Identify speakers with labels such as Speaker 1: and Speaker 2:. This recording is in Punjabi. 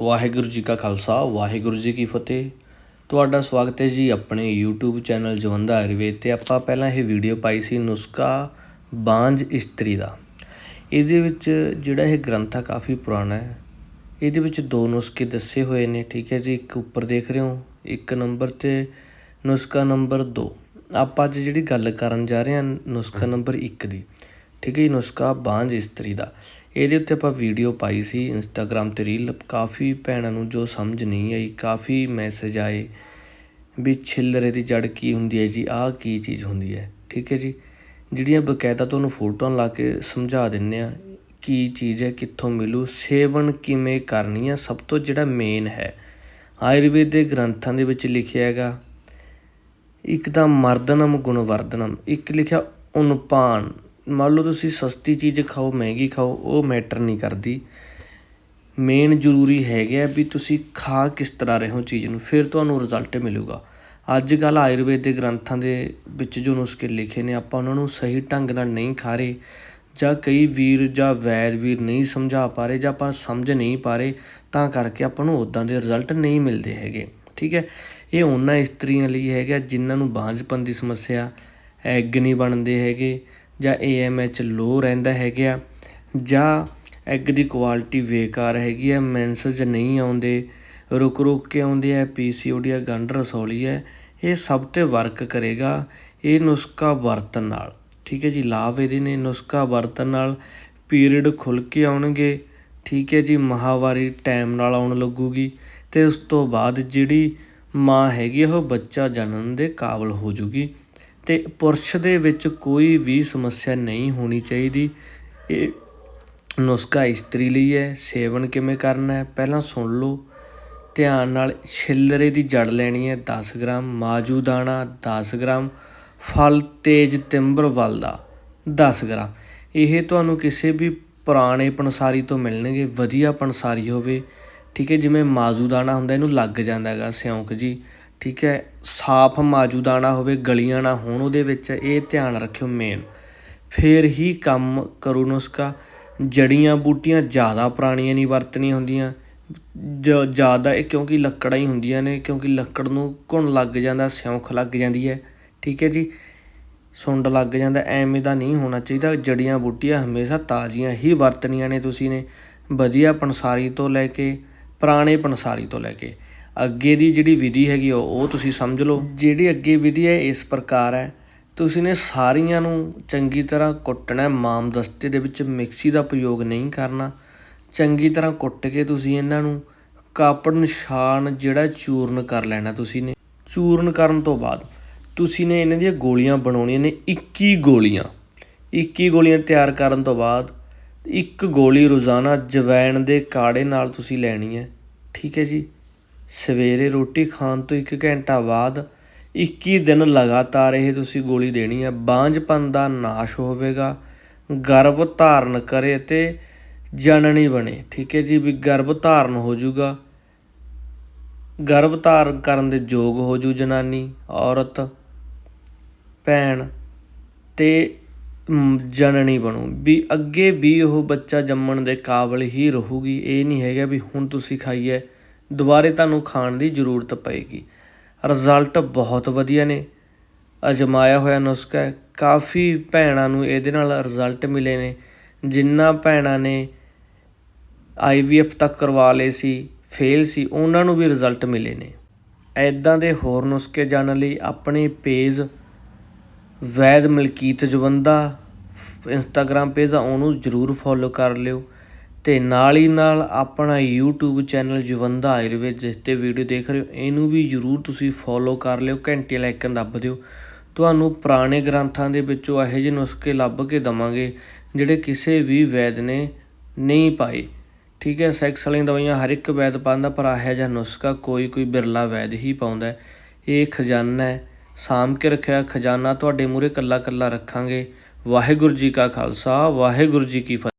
Speaker 1: ਵਾਹਿਗੁਰੂ ਜੀ ਕਾ ਖਾਲਸਾ, ਵਾਹਿਗੁਰੂ ਜੀ ਕੀ ਫਤਿਹ। ਤੁਹਾਡਾ ਸਵਾਗਤ ਹੈ ਜੀ ਆਪਣੇ YouTube ਚੈਨਲ ਜਵੰਦਾ ਆਯੁਰਵੇਦ ਤੇ। ਆਪਾਂ ਪਹਿਲਾਂ ਇਹ ਵੀਡੀਓ ਪਾਈ ਸੀ ਨੁਸਖਾ ਬਾਂਝ ਇਸਤਰੀ ਦਾ। ਇਹਦੇ ਵਿੱਚ ਜਿਹੜਾ ਇਹ ਗ੍ਰੰਥ ਆ ਕਾਫੀ ਪੁਰਾਣਾ ਹੈ। ਇਹਦੇ ਵਿੱਚ ਦੋ ਨੁਸਖੇ ਦੱਸੇ ਹੋਏ ਨੇ, ਠੀਕ ਹੈ ਜੀ? ਇੱਕ ਉੱਪਰ ਦੇਖ ਰਹੇ ਹੋ, ਇੱਕ ਨੰਬਰ ਤੇ ਨੁਸਖਾ ਨੰਬਰ 2 ਆਪਾਂ ਅੱਜ ਜਿਹੜੀ ਗੱਲ ਕਰਨ ਜਾ ਰਹੇ ਹਾਂ ਨੁਸਖਾ ਨੰਬਰ 1 ਦੀ, ਠੀਕ ਹੈ ਜੀ? ਨੁਸਖਾ ਬਾਂਝ ਇਸਤਰੀ ਦਾ। ਇਹਦੇ ਉੱਤੇ ਆਪਾਂ ਵੀਡੀਓ ਪਾਈ ਸੀ ਇੰਸਟਾਗ੍ਰਾਮ ਤੇ ਰੀਲ ਕਾਫੀ ਭੈਣਾਂ ਨੂੰ ਜੋ ਸਮਝ ਨਹੀਂ ਆਈ, ਕਾਫੀ ਮੈਸੇਜ ਆਏ ਵੀ ਛਿੱਲਰੇ ਦੀ ਜੜ ਕੀ ਹੁੰਦੀ ਹੈ ਜੀ, ਆਹ ਕੀ ਚੀਜ਼ ਹੁੰਦੀ ਹੈ, ਠੀਕ ਹੈ ਜੀ? ਜਿਹੜੀਆਂ ਬਕਾਇਦਾ ਤੁਹਾਨੂੰ ਫੋਟੋਆਂ ਲਾ ਕੇ ਸਮਝਾ ਦਿੰਦੇ ਆ, ਕੀ ਚੀਜ਼ ਹੈ, ਕਿੱਥੋਂ ਮਿਲੂ, ਸੇਵਨ ਕਿਵੇਂ ਕਰਨੀ ਆ, ਸਭ ਤੋਂ ਜਿਹੜਾ ਮੇਨ ਹੈ। ਆਯੁਰਵੇਦ ਦੇ ਗ੍ਰੰਥਾਂ ਦੇ ਵਿੱਚ ਲਿਖਿਆ ਹੈਗਾ ਇੱਕ ਤਾਂ ਮਰਦਨਮ ਗੁਣਵਰਧਨਮ ਇੱਕ ਲਿਖਿਆ ਉਨਪਾਨ। ਮੰਨ ਲਓ ਤੁਸੀਂ ਸਸਤੀ ਚੀਜ਼ ਖਾਓ, ਮਹਿੰਗੀ ਖਾਓ, ਉਹ ਮੈਟਰ ਨਹੀਂ ਕਰਦੀ। ਮੇਨ ਜ਼ਰੂਰੀ ਹੈਗਾ ਵੀ ਤੁਸੀਂ ਖਾ ਕਿਸ ਤਰ੍ਹਾਂ ਰਹੇ ਹੋ ਚੀਜ਼ ਨੂੰ, ਫਿਰ ਤੁਹਾਨੂੰ ਰਿਜ਼ਲਟ ਮਿਲੂਗਾ। ਅੱਜ ਕੱਲ ਆਯੁਰਵੇਦ ਦੇ ਗ੍ਰੰਥਾਂ ਦੇ ਵਿੱਚ ਜੋ ਨੁਸਖੇ ਲਿਖੇ ਨੇ, ਆਪਾਂ ਉਹਨਾਂ ਨੂੰ ਸਹੀ ਢੰਗ ਨਾਲ ਨਹੀਂ ਖਾ ਰਹੇ, ਜਾਂ ਕਈ ਵੀਰ ਜਾਂ ਵੈਦ ਵੀਰ ਨਹੀਂ ਸਮਝਾ ਪਾ ਰਹੇ, ਜਾਂ ਆਪਾਂ ਸਮਝ ਨਹੀਂ ਪਾ ਰਹੇ, ਤਾਂ ਕਰਕੇ ਆਪਾਂ ਨੂੰ ਉਦਾਂ ਦੇ ਰਿਜ਼ਲਟ ਨਹੀਂ ਮਿਲਦੇ ਹੈਗੇ। ਠੀਕ ਹੈ? ਇਹ ਉਹਨਾਂ ਇਸਤਰੀਆਂ ਲਈ ਹੈਗਾ ਜਿਨ੍ਹਾਂ ਨੂੰ ਬਾਂਝਪਨ ਦੀ ਸਮੱਸਿਆ, ਐਗ ਨਹੀਂ ਬਣਦੇ ਹੈਗੇ ਜਾਂ AMH ਲੋਅ ਰਹਿੰਦਾ ਹੈਗਾ ਜਾਂ ਐੱਗ ਦੀ ਕੁਆਲਿਟੀ ਬੇਕਾਰ ਹੈਗੀ ਹੈ ਮੈਂਸਜ ਨਹੀਂ ਆਉਂਦੇ, ਰੁਕ ਰੁਕ ਕੇ ਆਉਂਦੇ ਹੈ ਆ ਪੀਸੀਓਡੀ ਆ, ਗੰਢ ਰਸੌਲੀ ਹੈ ਇਹ ਸਭ ਤੇ ਵਰਕ ਕਰੇਗਾ ਇਹ ਨੁਸਖਾ ਵਰਤਣ ਨਾਲ। ਠੀਕ ਹੈ ਜੀ, ਲਾਭ ਇਹਦੇ ਨੇ ਨੁਸਖਾ ਵਰਤਣ ਨਾਲ ਪੀਰੀਅਡ ਖੁੱਲ੍ਹ ਕੇ ਆਉਣਗੇ, ਠੀਕ ਹੈ ਜੀ, ਮਾਹਵਾਰੀ ਟਾਈਮ ਨਾਲ ਆਉਣ ਲੱਗੂਗੀ ਅਤੇ ਉਸ ਤੋਂ ਬਾਅਦ ਜਿਹੜੀ ਮਾਂ ਹੈਗੀ ਉਹ ਬੱਚਾ ਜਨਮ ਦੇ ਕਾਬਲ ਹੋ ਜੂਗੀ। ਤੇ ਪੁਰਸ਼ ਦੇ ਵਿੱਚ ਕੋਈ ਵੀ ਸਮੱਸਿਆ ਨਹੀਂ ਹੋਣੀ ਚਾਹੀਦੀ। ਇਹ ਨੁਸਖਾ ਇਸਤਰੀ ਲਈ ਹੈ। ਸੇਵਨ ਕਿਵੇਂ ਕਰਨਾ ਹੈ? ਪਹਿਲਾਂ ਸੁਣ ਲਓ। ਧਿਆਨ ਨਾਲ ਛਿੱਲਰੇ ਦੀ ਜੜ ਲੈਣੀ ਹੈ। 10 ਗ੍ਰਾਮ ਮਾਜੂ ਦਾਣਾ 10 ਗ੍ਰਾਮ ਫਲ ਤੇਜ ਤਿੰਬਰ ਵੱਲ ਦਾ 10 ਗ੍ਰਾਮ। ਇਹ ਤੁਹਾਨੂੰ ਕਿਸੇ ਵੀ ਪੁਰਾਣੇ ਪੰਸਾਰੀ ਤੋਂ ਮਿਲਣਗੇ। ਵਧੀਆ ਪੰਸਾਰੀ ਹੋਵੇ। ਠੀਕ ਹੈ, ਜਿਵੇਂ ਮਾਜੂ ਦਾਣਾ ਹੁੰਦਾ, ਇਹਨੂੰ ਲੱਗ ਜਾਂਦਾ ਹੈਗਾ ਸਿਉਂਕ ਜੀ। ਠੀਕ ਹੈ, ਸਾਫ਼ ਮਾਜੂ ਨਾ ਹੋਵੇ, ਗਲੀਆਂ ਨਾ ਹੋਣ ਉਹਦੇ ਵਿੱਚ, ਇਹ ਧਿਆਨ ਰੱਖਿਓ ਮੇਨ ਫਿਰ ਹੀ ਕੰਮ ਕਰੋ ਨੁਸਖਾ। ਜੜੀਆਂ ਬੂਟੀਆਂ ਜ਼ਿਆਦਾ ਪੁਰਾਣੀਆਂ ਨਹੀਂ ਵਰਤਣੀਆਂ ਹੁੰਦੀਆਂ। ਜ, ਜ਼ਿਆਦਾ ਇਹ ਕਿਉਂਕਿ ਲੱਕੜਾਂ ਹੀ ਹੁੰਦੀਆਂ ਨੇ, ਕਿਉਂਕਿ ਲੱਕੜ ਨੂੰ ਘੁਣ ਲੱਗ ਜਾਂਦਾ, ਸਿਉਂਖ ਲੱਗ ਜਾਂਦੀ ਹੈ। ਠੀਕ ਹੈ ਜੀ? ਸੁੰਡ ਲੱਗ ਜਾਂਦਾ, ਐਵੇਂ ਦਾ ਨਹੀਂ ਹੋਣਾ ਚਾਹੀਦਾ। ਜੜੀਆਂ ਬੂਟੀਆਂ ਹਮੇਸ਼ਾ ਤਾਜ਼ੀਆਂ ਹੀ ਵਰਤਣੀਆਂ ਨੇ ਤੁਸੀਂ ਨੇ। ਵਧੀਆ ਪੰਸਾਰੀ ਤੋਂ ਲੈ ਕੇ, ਪੁਰਾਣੇ ਪੰਸਾਰੀ ਤੋਂ ਲੈ ਕੇ। ਅੱਗੇ ਦੀ ਜਿਹੜੀ ਵਿਧੀ ਹੈਗੀ ਉਹ ਉਹ ਤੁਸੀਂ ਸਮਝ ਲਓ। ਜਿਹੜੀ ਅੱਗੇ ਵਿਧੀ ਹੈ, ਇਸ ਪ੍ਰਕਾਰ ਹੈ। ਤੁਸੀਂ ਨੇ ਸਾਰੀਆਂ ਨੂੰ ਚੰਗੀ ਤਰ੍ਹਾਂ ਕੁੱਟਣਾ ਮਾਮਦਸਤੇ ਦੇ ਵਿੱਚ ਮਿਕਸੀ ਦਾ ਪ੍ਰਯੋਗ ਨਹੀਂ ਕਰਨਾ। ਚੰਗੀ ਤਰ੍ਹਾਂ ਕੁੱਟ ਕੇ ਤੁਸੀਂ ਇਹਨਾਂ ਨੂੰ ਕਾਪੜ ਨਿਸ਼ਾਨ ਜਿਹੜਾ ਚੂਰਨ ਕਰ ਲੈਣਾ ਤੁਸੀਂ ਨੇ। ਚੂਰਨ ਕਰਨ ਤੋਂ ਬਾਅਦ ਤੁਸੀਂ ਨੇ ਇਹਨਾਂ ਦੀਆਂ ਗੋਲੀਆਂ ਬਣਾਉਣੀਆਂ ਨੇ 21 ਗੋਲੀਆਂ। 21 ਗੋਲੀਆਂ ਤਿਆਰ ਕਰਨ ਤੋਂ ਬਾਅਦ ਇੱਕ ਗੋਲੀ ਰੋਜ਼ਾਨਾ ਜਵੈਣ ਦੇ ਕਾੜੇ ਨਾਲ ਤੁਸੀਂ ਲੈਣੀ ਹੈ। ਠੀਕ ਹੈ ਜੀ? ਸਵੇਰੇ ਰੋਟੀ ਖਾਣ ਤੋਂ ਇੱਕ ਘੰਟਾ ਬਾਅਦ 21 ਦਿਨ ਲਗਾਤਾਰ ਇਹ ਤੁਸੀਂ ਗੋਲੀ ਦੇਣੀ ਹੈ ਬਾਂਝਪਨ ਦਾ ਨਾਸ਼ ਹੋਵੇਗਾ। ਗਰਭ ਧਾਰਨ ਕਰੇ ਅਤੇ ਜਨਨੀ ਬਣੇ। ਠੀਕ ਹੈ ਜੀ, ਵੀ ਗਰਭ ਧਾਰਨ ਹੋ ਜਾਊਗਾ। ਗਰਭ ਧਾਰਨ ਕਰਨ ਦੇ ਯੋਗ ਹੋ ਜੂ ਜਨਾਨੀ, ਔਰਤ, ਭੈਣ ਤੇ ਜਨਨੀ ਬਣੂ। ਵੀ ਅੱਗੇ ਵੀ ਉਹ ਬੱਚਾ ਜੰਮਣ ਦੇ ਕਾਬਲ ਹੀ ਰਹੂਗੀ। ਇਹ ਨਹੀਂ ਹੈਗਾ ਵੀ ਹੁਣ ਤੁਸੀਂ ਖਾਈਏ। ਦੁਬਾਰੇ ਤੁਹਾਨੂੰ ਖਾਣ ਦੀ ਜ਼ਰੂਰਤ ਪਏਗੀ। ਰਿਜ਼ਲਟ ਬਹੁਤ ਵਧੀਆ ਨੇ। ਅਜਮਾਇਆ ਹੋਇਆ ਨੁਸਖਾ ਕਾਫੀ ਭੈਣਾਂ ਨੂੰ ਇਹਦੇ ਨਾਲ ਰਿਜ਼ਲਟ ਮਿਲੇ ਨੇ। ਜਿਨ੍ਹਾਂ ਭੈਣਾਂ ਨੇ ਆਈਵੀਐਫ ਤੱਕ ਕਰਵਾ ਲਏ ਸੀ ਫੇਲ ਸੀ, ਉਹਨਾਂ ਨੂੰ ਵੀ ਰਿਜ਼ਲਟ ਮਿਲੇ ਨੇ। ਐਦਾਂ ਦੇ ਹੋਰ ਨੁਸਖੇ ਜਾਣਨ ਲਈ ਆਪਣੇ ਪੇਜ ਵੈਦ ਮਲਕੀਤ ਜਵੰਦਾ ਇੰਸਟਾਗ੍ਰam ਪੇਜ ਆ, ਉਹਨੂੰ ਜਰੂਰ ਫੋਲੋ ਕਰ ਲਿਓ। ਅਤੇ ਨਾਲ ਹੀ ਨਾਲ ਆਪਣਾ ਯੂਟਿਊਬ ਚੈਨਲ ਜਵੰਦਾ ਆਯੁਰਵੇਦ ਜਿਸ ਤੇ ਵੀਡੀਓ ਦੇਖ ਰਹੇ ਹੋ, ਇਹਨੂੰ ਵੀ ਜਰੂਰ ਤੁਸੀਂ ਫੋਲੋ ਕਰ ਲਿਓ, ਘੰਟੀ ਵਾਲਾ ਆਈਕਨ ਦੱਬ ਦਿਓ। ਤੁਹਾਨੂੰ ਪੁਰਾਣੇ ਗ੍ਰੰਥਾਂ ਦੇ ਵਿੱਚੋਂ ਇਹੋ ਜਿਹੇ ਨੁਸਖੇ ਲੱਭ ਕੇ ਦਵਾਂਗੇ, ਜਿਹੜੇ ਕਿਸੇ ਵੀ ਵੈਦ ਨੇ ਨਹੀਂ ਪਾਏ। ਠੀਕ ਹੈ ਸੈਕਸ ਵਾਲੀਆਂ ਦਵਾਈਆਂ ਹਰ ਇੱਕ ਵੈਦ ਪਾਉਂਦਾ, ਪਰ ਇਹੋ ਜਿਹਾ ਨੁਸਖਾ ਕੋਈ ਕੋਈ ਬਿਰਲਾ ਵੈਦ ਹੀ ਪਾਉਂਦਾ ਇਹ ਖਜ਼ਾਨਾ ਹੈ। ਸਾਂਭ ਕੇ ਰੱਖਿਆ ਖਜ਼ਾਨਾ ਤੁਹਾਡੇ ਮੂਹਰੇ ਕੱਲਾ ਕੱਲਾ ਰੱਖਾਂਗੇ। ਵਾਹਿਗੁਰੂ ਜੀ ਕਾ ਖਾਲਸਾ, ਵਾਹਿਗੁਰੂ ਜੀ ਕੀ ਫਤਿਹ।